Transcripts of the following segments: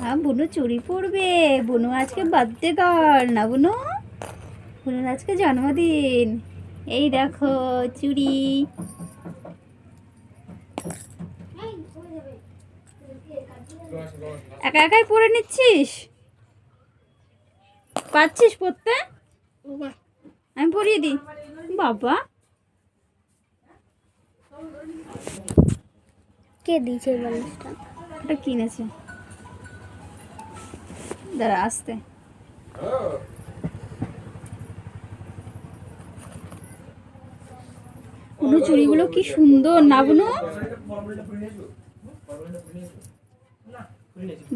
হ্যাঁ বুনু চুরি পড়বে বুনু আজকে বার্থডে গার্ল না বুনু? বুনুর আজকে জন্মদিন। এই দেখো চুড়ি একা একাই পরে নিচ্ছিস? পাচ্ছিস পড়তে আমি পরিয়ে দিই। বাবা। কে দিয়েছে এই বালিশটা এটা কিনেছে। দাঁড়া আসতে। বুনু চুড়িগুলো কি সুন্দর। না বুনু?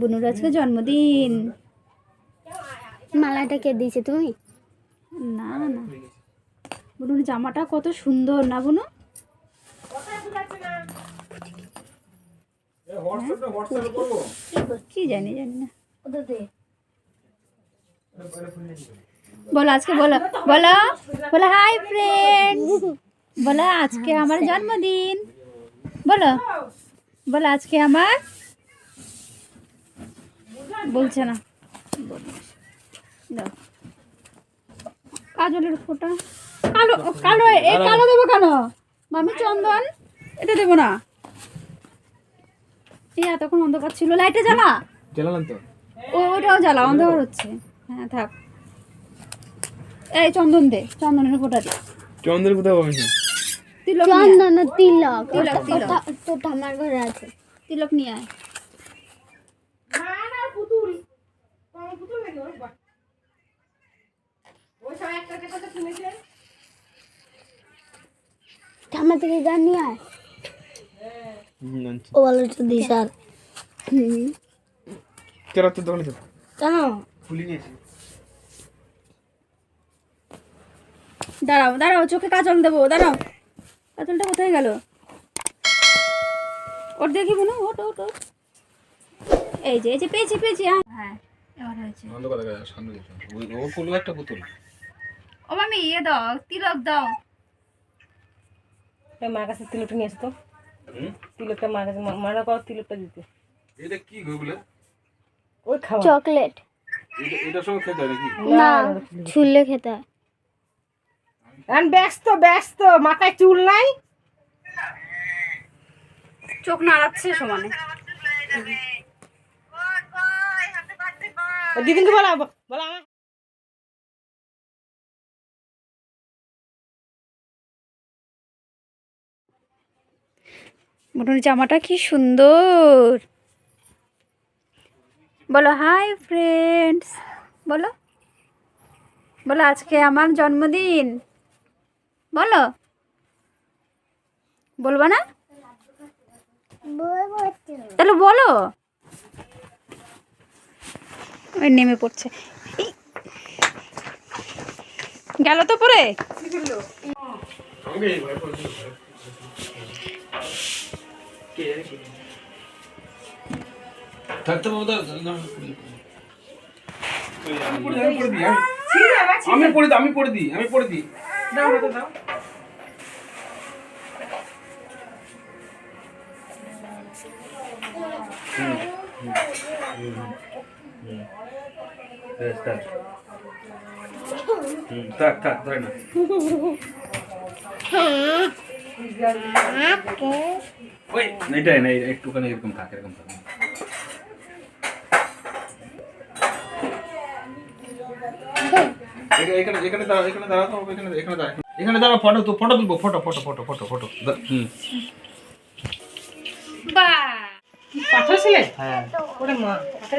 বুনুর আজকে জন্মদিন। মালাটা কে দিয়েছে তুমি? না না। বুনুর জামাটা কত সুন্দর না বুনু? কি জানি জানি না। বলো আজকে বলো বলো বলো হাই ফ্রেন্ড বলো আজকে আমার জন্মদিন। বলো বলো আজকে আমার। বলছে না। দাও। কাজলের ফোঁটা। কালো কালো এই কালো দেবো কেন? মামি চন্দন এটা দেবো না। এই এতক্ষণ অন্ধকার ছিল। লাইটে জ্বালা? জ্বালালাম তো। ও ওটাও জ্বালা অন্ধকার হচ্ছে। হ্যাঁ থাক। এই চন্দন দে চন্দনের ফোঁটা দে। কোথাও পাবি না। তিলক নিয়ে আয়। চন্দন তিলক। তিলক, তিলক। তো ঠাম্মার ঘরে আছে। তিলক নিয়ে আয়। ঠাম্মা থেকে গান নিয়ে আয়। ও বালিশটা দিস আর হুম। চলো দোকানে কেন? খুলি নিয়েছি। দাঁড়াও দাঁড়াও চোখে কাজল দেবো দাঁড়াও। কাজলটা কোথায় গেল? ওর দেখি মনে ওট ওট ওট। এই যে এই যে পেয়েছি পেয়েছি হ্যাঁ এবার হয়েছে। অন্ধকার দেখা যায়, সামনে গেছে ও ফুল একটা পুতুল। ও মামি ইয়ে দাও তিলক দাও। মার কাছে তিলকটা নিয়ে আসতো তিলকটা মার কাছে মা- মারা কর তিলকটা দিতে। এটা কি গুলো ওই খাওয়া চকলেট। এটার সঙ্গে খেতে হয় নাকি? না ছুললে খেতে হয়। এখন ব্যস্ত ব্যস্ত মাথায় চুল নাই। চোখ নাড়াচ্ছে সমানে। দিদিকে বলা বলা আমার। মোটর জামাটা কি সুন্দর। বলো হাই ফ্রেন্ডস বলো। বলো আজকে আমার জন্মদিন। বলো। বলব না? তাহলে বলো। ওই নেমে পড়ছে। গেল তো পরে থাকতে আমি পড়ে দিই আমি পড়ে দিই আমি পড়ে দিই দাও দাও বেশ, থাক। হুম, থাক থাক ধরে না একটুখানি এরকম থাক এরকম থাক। এখানে এখানে এখানে দাঁড়াও এখানে দাঁড়াও তো এখানে এখানে দাঁড়াও এখানে দাঁড়াও ফটো তো ফটো তুলবো photo photo photo photo photo. হুম। পাথর ছিলে? হ্যাঁ। ওরে মা। পাথর